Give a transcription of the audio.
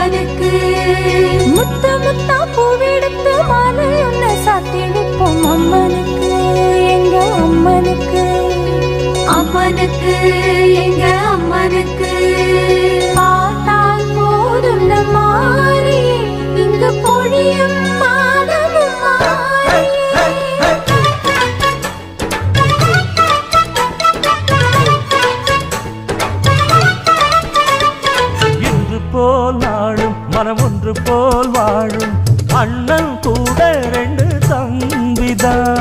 காதுக்கு முத்த முத்தா பூவெடுத்து மாலை ஒன்று சாத்தி வைப்போம் அம்மனுக்கு எங்க அம்மனுக்கு. அம்மனுக்கு எங்க அம்மனுக்கு. போல் நாடும் மனம் ஒன்று போல் வாழும். அண்ணன் கூட ரெண்டு தம்பிதான்.